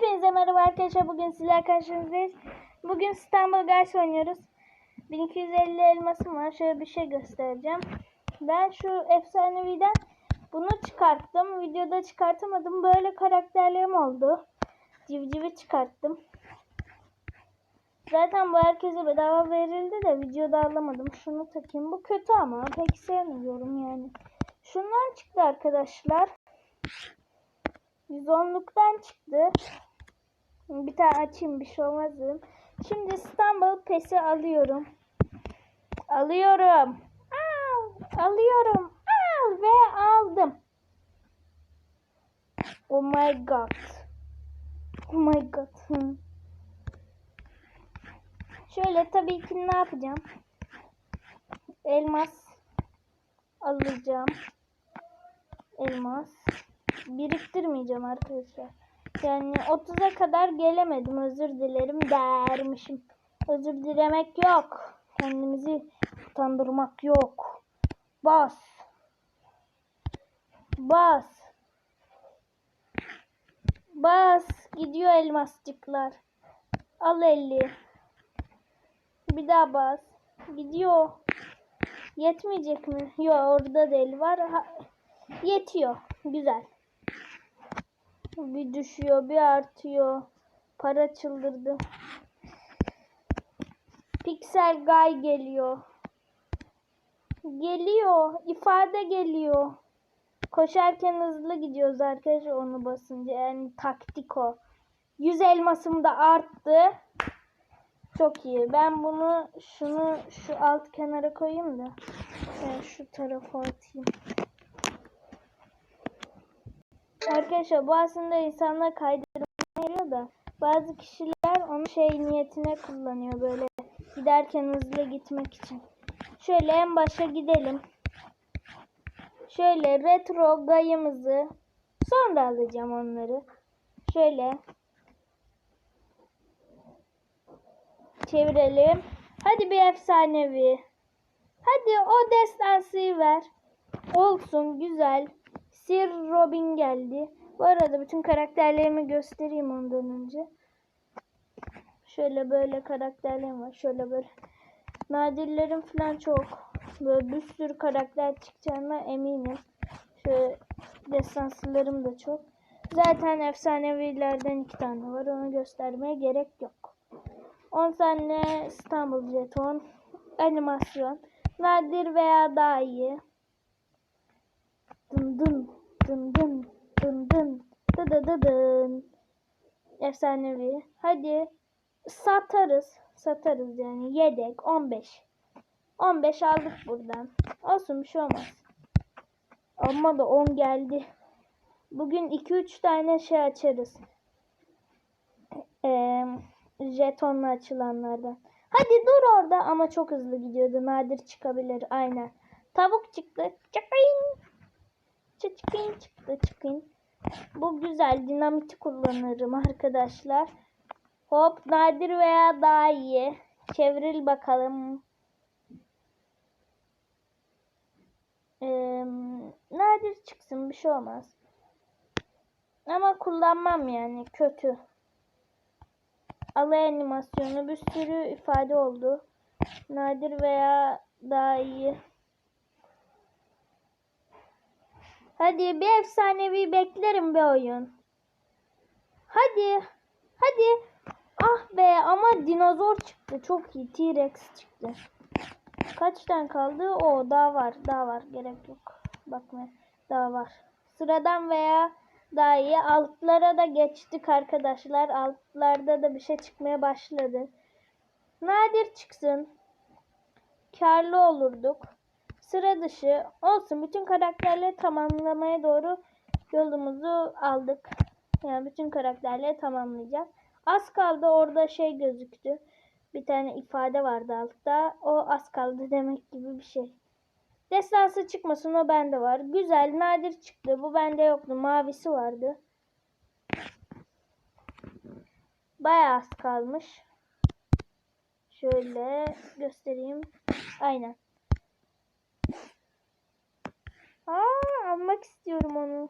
Hepinize merhaba arkadaşlar. Bugün sizler karşınızdayız. Bugün İstanbul Guys oynuyoruz. 1250 elmasım var. Şöyle bir şey göstereceğim. Ben şu efsaneviden bunu çıkarttım. Videoda çıkartamadım. Böyle karakterlerim oldu. Civcivi çıkarttım. Zaten bu herkese bedava verildi de videoda alamadım. Şunu takayım. Bu kötü ama pek sevmiyorum yani. Şundan çıktı arkadaşlar. 110'luktan çıktı. Bir tane açayım bir şey olmaz dedim. Şimdi İstanbul pesi alıyorum. Alıyorum. Al, alıyorum. Al ve aldım. Oh my god. Oh my god. Şöyle tabii ki ne yapacağım? Elmas alacağım. Elmas biriktirmeyeceğim arkadaşlar. Yani 30'a kadar gelemedim. Özür dilerim dermişim. Özür dilemek yok. Kendimizi utandırmak yok. Bas. Bas. Bas. Gidiyor elmascıklar. Al 50. Bir daha bas. Gidiyor. Yetmeyecek mi? Yok orada değil var. Ha, yetiyor. Güzel. Bir düşüyor, bir artıyor. Para çıldırdı. Pixel Guy geliyor. Geliyor. ifade geliyor. Koşarken hızlı gidiyoruz arkadaşlar onu basınca. Yani taktik o. 100 elmasım da arttı. Çok iyi. Ben bunu şunu şu alt kenara koyayım da. Yani şu tarafa atayım. Arkadaşlar bu aslında insanlar kaydırmaya da bazı kişiler onu şey niyetine kullanıyor böyle giderken hızlı gitmek için. Şöyle en başa gidelim. Şöyle retro gayımızı sonra alacağım onları. Şöyle çevirelim. Hadi bir efsanevi. Hadi o destansı ver. Olsun güzel. Sir Robin geldi. Bu arada bütün karakterlerimi göstereyim ondan önce. Şöyle böyle karakterlerim var. Şöyle böyle. Nadirlerim falan çok. Böyle bir sürü karakter çıkacağına eminim. Şöyle destansılarım da çok. Zaten efsanevilerden iki tane var. Onu göstermeye gerek yok. 10 tane İstanbul jeton. Animasyon. Nadir veya daha iyi. Dın dın dın dın dın dın dı dı dı dın. Efsanevi. Hadi satarız. Satarız yani. Yedek 15. 15 aldık buradan. Olsun bir şey olmaz. Ama da 10 geldi. Bugün 2-3 tane şey açarız. Ee, jetonla açılanlardan. Hadi dur orada ama çok hızlı gidiyordu. Nadir çıkabilir. Aynen. Tavuk çıktı. Çıkayım. Çıkın çıktı çıkın. Bu güzel dinamiti kullanırım arkadaşlar. Hop nadir veya daha iyi. Çevril bakalım. Ee, nadir çıksın bir şey olmaz. Ama kullanmam yani kötü. Alay animasyonu bir sürü ifade oldu. Nadir veya daha iyi. Hadi bir efsanevi beklerim bir oyun. Hadi. Hadi. Ah be ama dinozor çıktı. Çok iyi. T-Rex çıktı. Kaç tane kaldı? O daha var. Daha var. Gerek yok. Bakma. Daha var. Sıradan veya daha iyi. Altlara da geçtik arkadaşlar. Altlarda da bir şey çıkmaya başladı. Nadir çıksın. Karlı olurduk sıra dışı olsun. Bütün karakterleri tamamlamaya doğru yolumuzu aldık. Yani bütün karakterleri tamamlayacağız. Az kaldı orada şey gözüktü. Bir tane ifade vardı altta. O az kaldı demek gibi bir şey. Destansı çıkmasın o bende var. Güzel nadir çıktı. Bu bende yoktu. Mavisi vardı. Bayağı az kalmış. Şöyle göstereyim. Aynen. Aa, almak istiyorum onu.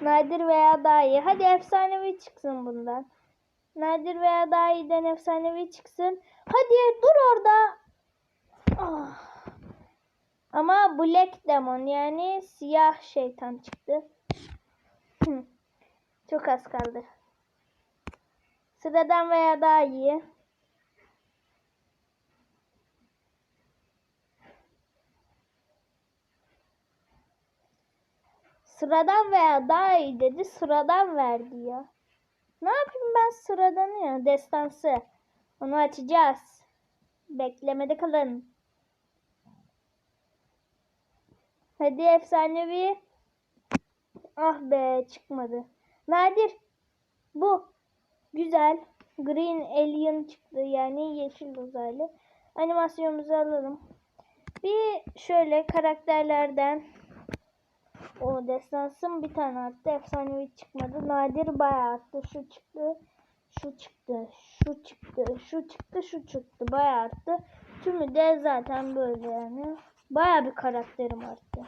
Nadir veya daha iyi. Hadi efsanevi çıksın bundan. Nadir veya daha iyiden efsanevi çıksın. Hadi dur orada. Ah. Ama Black Demon yani siyah şeytan çıktı. Çok az kaldı. Sıradan veya daha iyi. Sıradan veya daha iyi dedi. Sıradan verdi ya. Ne yapayım ben sıradanı ya. Destansı. Onu açacağız. Beklemede kalın. Hadi efsanevi. Ah be çıkmadı. Nadir. Bu. Güzel. Green Alien çıktı. Yani yeşil uzaylı. Animasyonumuzu alalım. Bir şöyle karakterlerden o destansın bir tane arttı. Efsanevi çıkmadı. Nadir bayağı arttı. Şu çıktı. Şu çıktı. Şu çıktı. Şu çıktı. Şu çıktı. Bayağı arttı. Tümü de zaten böyle yani. Bayağı bir karakterim arttı.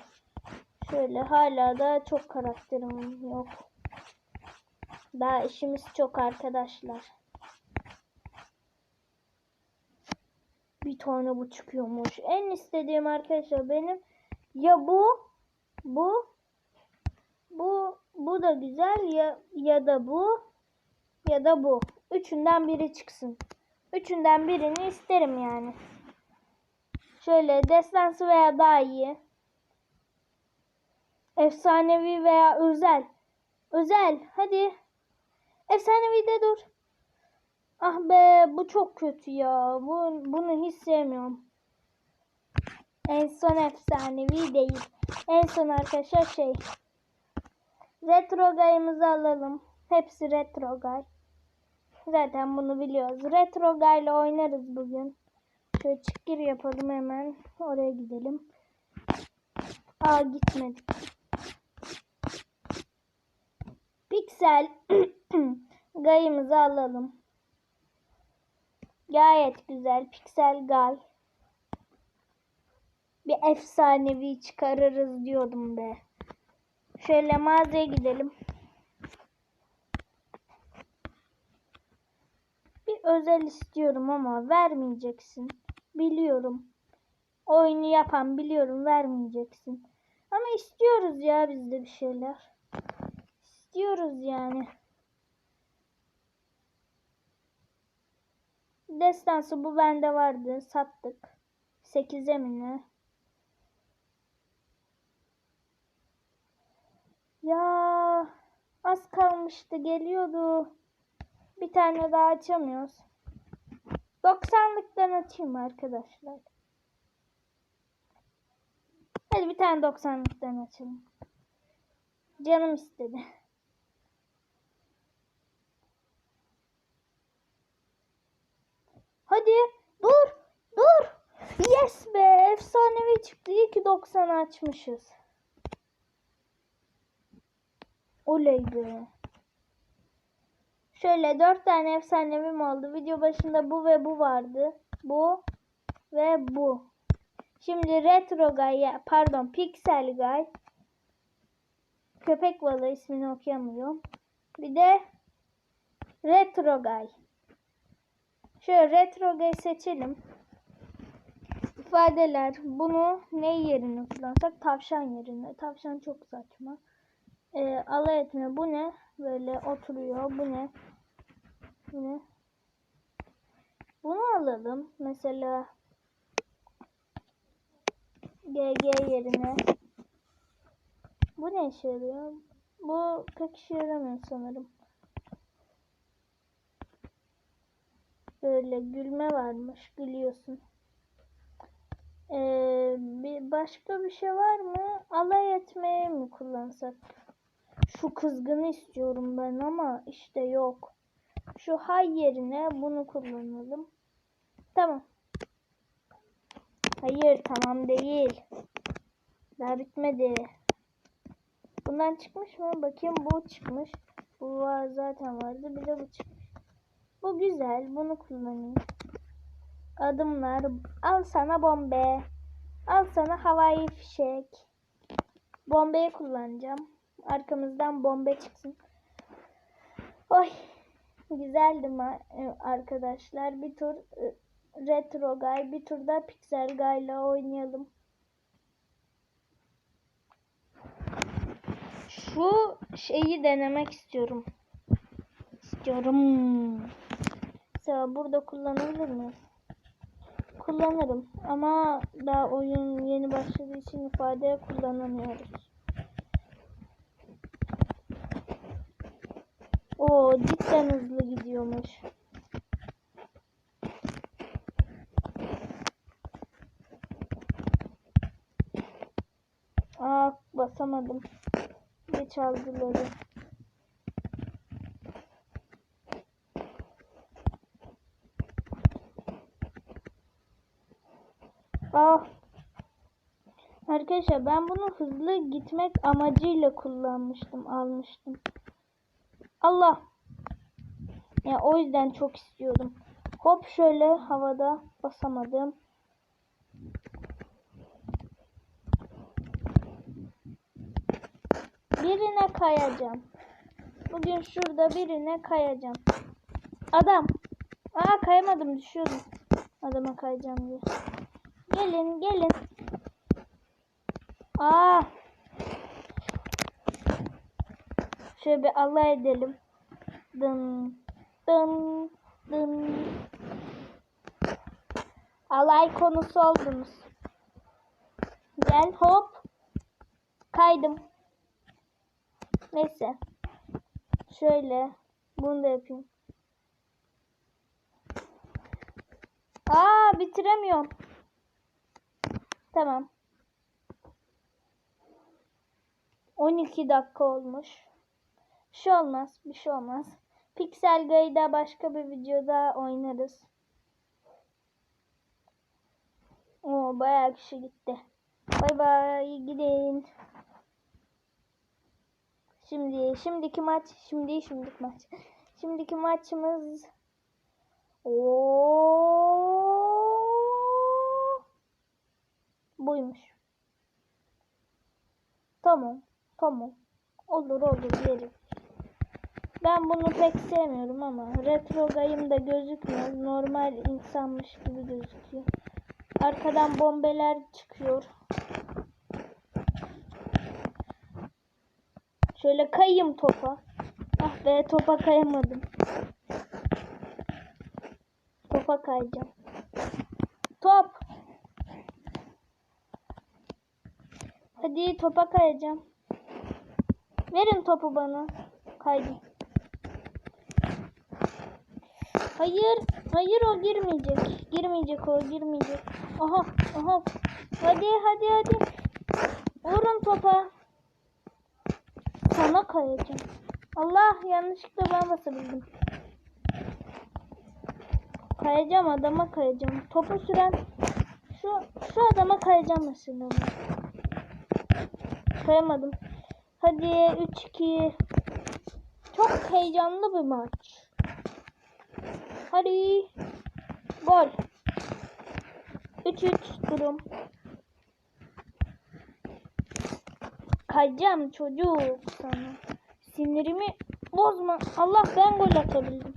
Şöyle hala da çok karakterim yok. Daha işimiz çok arkadaşlar. Bir tane bu çıkıyormuş. En istediğim arkadaşlar benim ya bu bu bu da güzel ya ya da bu ya da bu. Üçünden biri çıksın. Üçünden birini isterim yani. Şöyle destansı veya daha iyi. Efsanevi veya özel. Özel. Hadi. Efsanevi de dur. Ah be bu çok kötü ya. Bu, bunu hiç sevmiyorum. En son efsanevi değil. En son arkadaşlar şey. Retro gayımızı alalım. Hepsi retro gay. Zaten bunu biliyoruz. Retro gayla oynarız bugün. Şöyle çıkgir yapalım hemen. Oraya gidelim. Aa gitmedik. Piksel gayımızı alalım. Gayet güzel. Piksel gay. Bir efsanevi çıkarırız diyordum be. Şöyle mağazaya gidelim. Bir özel istiyorum ama vermeyeceksin. Biliyorum. Oyunu yapan biliyorum vermeyeceksin. Ama istiyoruz ya biz de bir şeyler. İstiyoruz yani. Destansı bu bende vardı. Sattık. 8'e mi ne? Ya az kalmıştı geliyordu. Bir tane daha açamıyoruz. 90'lıktan açayım arkadaşlar. Hadi bir tane 90'lıktan açalım. Canım istedi. Hadi dur dur. Yes be efsanevi çıktı. İyi ki 90 açmışız. Oley be. Şöyle dört tane efsanevim oldu. Video başında bu ve bu vardı. Bu ve bu. Şimdi Retro Guy, pardon Pixel Guy. Köpek balığı ismini okuyamıyorum. Bir de Retro Guy. Şöyle Retro Guy seçelim. İfadeler. Bunu ne yerine kullansak? Tavşan yerine. Tavşan çok saçma. Ee, alay etme. Bu ne? Böyle oturuyor. Bu ne? Bu ne? Bunu alalım. Mesela GG yerine. Bu ne işe yarıyor? Bu pek işe yaramıyor sanırım. Böyle gülme varmış. Gülüyorsun. Ee, bir başka bir şey var mı? Alay etmeye mi kullansak? Şu kızgını istiyorum ben ama işte yok. Şu hay yerine bunu kullanalım. Tamam. Hayır tamam değil. Daha bitmedi. Bundan çıkmış mı? Bakayım bu çıkmış. Bu var zaten vardı. Bir de bu çıkmış. Bu güzel. Bunu kullanayım. Adımlar. Al sana bombe. Al sana havai fişek. Bombeyi kullanacağım. Arkamızdan bomba çıksın. Oy. Güzeldi ma- e, arkadaşlar. Bir tur e, Retro Guy, bir turda Pixel Guy ile oynayalım. Şu şeyi denemek istiyorum. İstiyorum. Mesela burada kullanılır mı? Kullanırım ama daha oyun yeni başladığı için ifade kullanamıyoruz. O cidden hızlı gidiyormuş. Aa basamadım. Geç algıladı. Ah. Arkadaşlar ben bunu hızlı gitmek amacıyla kullanmıştım, almıştım. Allah. Ya o yüzden çok istiyordum. Hop şöyle havada basamadım. Birine kayacağım. Bugün şurada birine kayacağım. Adam. Aa kayamadım düşüyordum. Adama kayacağım diye. Gelin gelin. Aa. Şöyle bir Allah edelim. Dın dın dın. Alay konusu oldunuz. Gel hop. Kaydım. Neyse. Şöyle. Bunu da yapayım. Aa bitiremiyorum. Tamam. 12 dakika olmuş. Bir şey olmaz. Bir şey olmaz. Pixel Gay'da başka bir videoda oynarız. Oo bayağı kişi gitti. Bay bay gidin. Şimdi şimdiki maç şimdi şimdiki maç. Şimdiki maçımız Oo buymuş. Tamam. Tamam. Olur olur yerim. Ben bunu pek sevmiyorum ama retro gayım da gözükmüyor. Normal insanmış gibi gözüküyor. Arkadan bombeler çıkıyor. Şöyle kayayım topa. Ah be topa kayamadım. Topa kayacağım. Top. Hadi topa kayacağım. Verin topu bana. Kaydım. Hayır. Hayır o girmeyecek. Girmeyecek o girmeyecek. Aha. Aha. Hadi hadi hadi. Vurun topa. Sana kayacağım. Allah yanlışlıkla ben basabildim. Kayacağım adama kayacağım. Topu süren şu şu adama kayacağım mesela. Kayamadım. Hadi 3-2. Çok heyecanlı bir maç. Hadi. Gol. 3-3 durum. Kayacağım çocuk sana. Sinirimi bozma. Allah ben gol atabildim.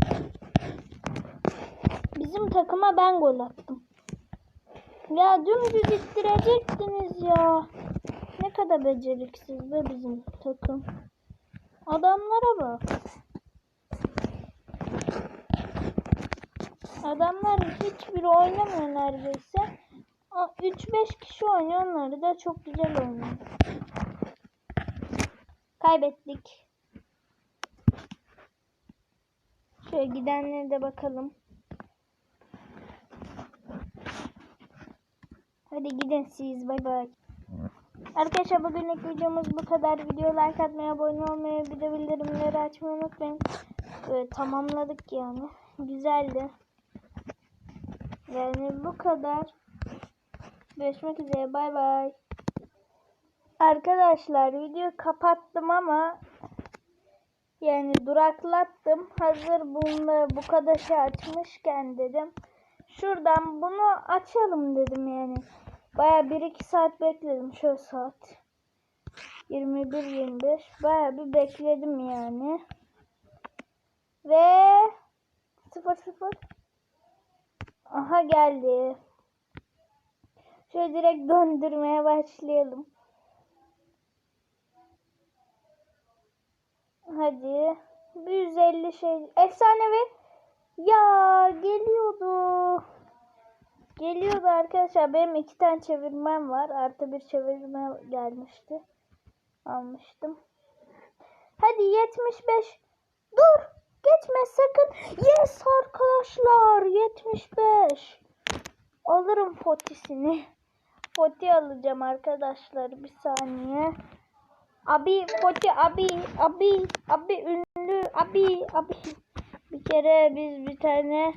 Bizim takıma ben gol attım. Ya dümdüz ittirecektiniz ya. Ne kadar beceriksiz be bizim takım. Adamlara bak. Adamlar hiçbiri oynamıyor neredeyse. 3-5 kişi oynuyor. Onları da çok güzel oynuyor. Kaybettik. Şöyle gidenlere de bakalım. Hadi gidin siz. Bay bay. Arkadaşlar bugünlük videomuz bu kadar. Video like atmayı, abone olmayı, bir de bildirimleri açmayı unutmayın. Böyle tamamladık yani. Güzeldi. Yani bu kadar. Görüşmek üzere. Bay bay. Arkadaşlar videoyu kapattım ama yani duraklattım. Hazır bunu bu kadar şey açmışken dedim. Şuradan bunu açalım dedim yani. Baya 1-2 saat bekledim. Şöyle saat. 21 25 bayağı bir bekledim yani. Ve 0 0 Aha geldi. Şöyle direkt döndürmeye başlayalım. Hadi. 150 şey. Efsanevi. Ya geliyordu. Geliyordu arkadaşlar. Benim iki tane çevirmem var. Artı bir çevirme gelmişti. Almıştım. Hadi 75. Dur. Geçme sakın. Yes arkadaşlar. 75. Alırım fotisini. Foti alacağım arkadaşlar. Bir saniye. Abi Foti abi abi abi ünlü abi abi. Bir kere biz bir tane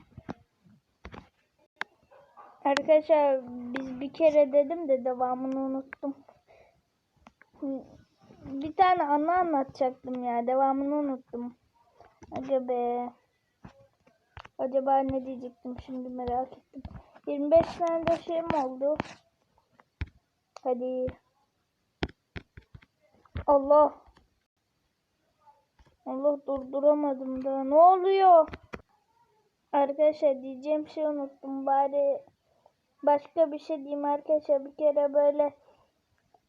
Arkadaşlar biz bir kere dedim de devamını unuttum. Bir tane anı anlatacaktım ya. Devamını unuttum. Aga be. Acaba ne diyecektim şimdi merak ettim. 25 tane de şey mi oldu? Hadi. Allah. Allah durduramadım da. Ne oluyor? Arkadaşlar diyeceğim şey unuttum. Bari başka bir şey diyeyim arkadaşlar. Bir kere böyle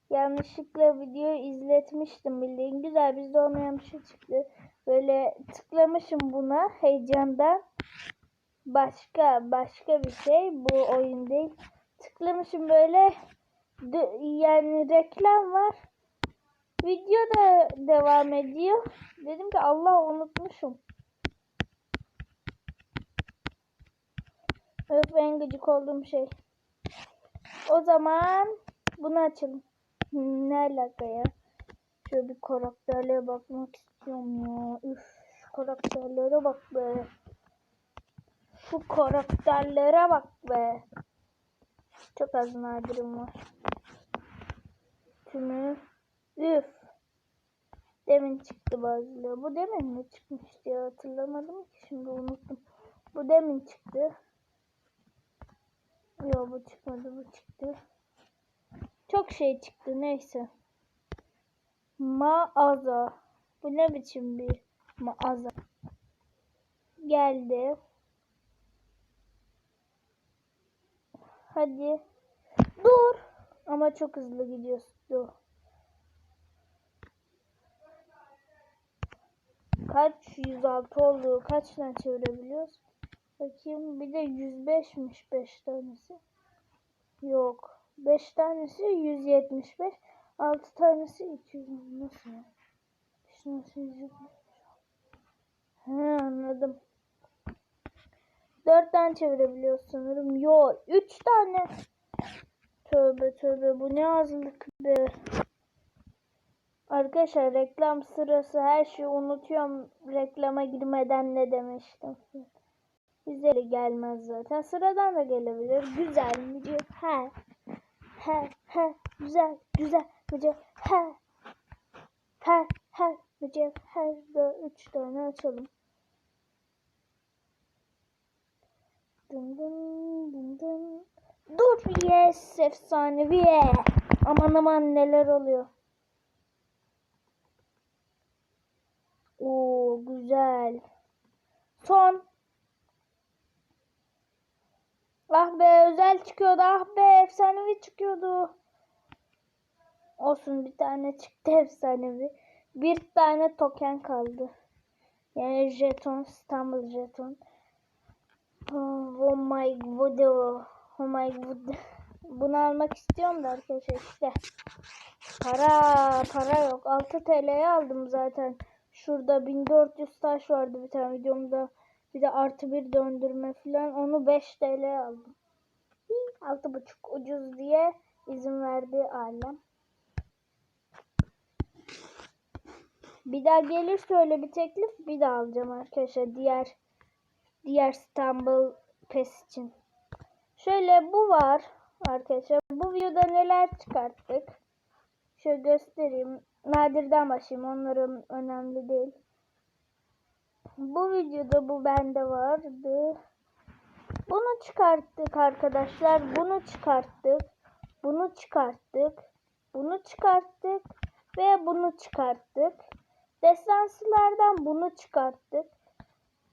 yanlışlıkla video izletmiştim bildiğin. Güzel bizde olmayan bir şey çıktı. Böyle tıklamışım buna heyecandan. Başka başka bir şey. Bu oyun değil. Tıklamışım böyle yani reklam var. Video da devam ediyor. Dedim ki Allah unutmuşum. Öf en gıcık olduğum şey. O zaman bunu açalım. Ne alaka ya? Şöyle bir karakterlere bakmak istiyorum ya. Üf şu karakterlere bak be. Şu karakterlere bak be. Çok az nadirim var. Tümü. Üf. Demin çıktı bazıları. Bu demin mi çıkmıştı ya hatırlamadım ki şimdi unuttum. Bu demin çıktı. Yok bu çıkmadı bu çıktı. Çok şey çıktı neyse. Mağaza. Bu ne biçim bir mağaza? Geldi. Hadi. Dur. Ama çok hızlı gidiyorsun. Dur. Kaç 106 oldu? Kaç tane çevirebiliyoruz? Bakayım bir de 105'miş 5 tanesi. Yok. 5 tanesi 175. 6 tanesi 200. Nasıl ya? 5 tanesi 175. He anladım. 4 tane çevirebiliyoruz sanırım. Yo 3 tane. Tövbe tövbe bu ne azlık be. Arkadaşlar reklam sırası her şeyi unutuyorum. Reklama girmeden ne demiştim. Güzeli gelmez zaten. Sıradan da gelebilir. Güzel diyor. He. He. He. Güzel. Güzel. Mücevher. He. He. He. Mücevher. Da üç tane açalım. Dın dın dın dın. Dur. Yes. Efsanevi. Aman aman neler oluyor. Oo güzel. Son. Ah be özel çıkıyordu. Ah be efsanevi çıkıyordu. Olsun bir tane çıktı efsanevi. Bir tane token kaldı. Yani jeton, İstanbul jeton. Oh, oh my god. Oh my god. Bunu almak istiyorum da arkadaşlar işte. Para, para yok. 6 TL'ye aldım zaten. Şurada 1400 taş vardı bir tane videomda. Bir de artı bir döndürme falan. Onu 5 TL aldım. 6,5 ucuz diye izin verdi ailem. Bir daha gelirse öyle bir teklif bir daha alacağım arkadaşlar. Diğer diğer İstanbul PES için. Şöyle bu var arkadaşlar. Bu videoda neler çıkarttık. Şöyle göstereyim. Nadir'den başlayayım. Onların önemli değil. Bu videoda bu bende vardı. Bunu çıkarttık arkadaşlar. Bunu çıkarttık. Bunu çıkarttık. Bunu çıkarttık. Ve bunu çıkarttık. Destansılardan bunu çıkarttık.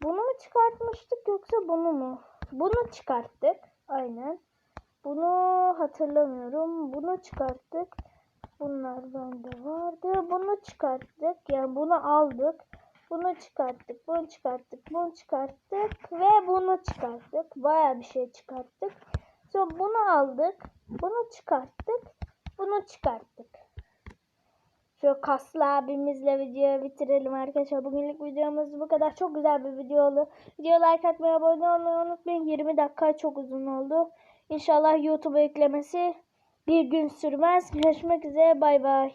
Bunu mu çıkartmıştık yoksa bunu mu? Bunu çıkarttık. Aynen. Bunu hatırlamıyorum. Bunu çıkarttık. Bunlar bende vardı. Bunu çıkarttık. Yani bunu aldık. Bunu çıkarttık. Bunu çıkarttık. Bunu çıkarttık. Ve bunu çıkarttık. Baya bir şey çıkarttık. Sonra bunu aldık. Bunu çıkarttık. Bunu çıkarttık. Şu kaslı abimizle videoyu bitirelim arkadaşlar. Bugünlük videomuz bu kadar. Çok güzel bir video oldu. Video like atmayı, abone olmayı unutmayın. 20 dakika çok uzun oldu. İnşallah YouTube'a eklemesi bir gün sürmez. Görüşmek üzere. Bay bay.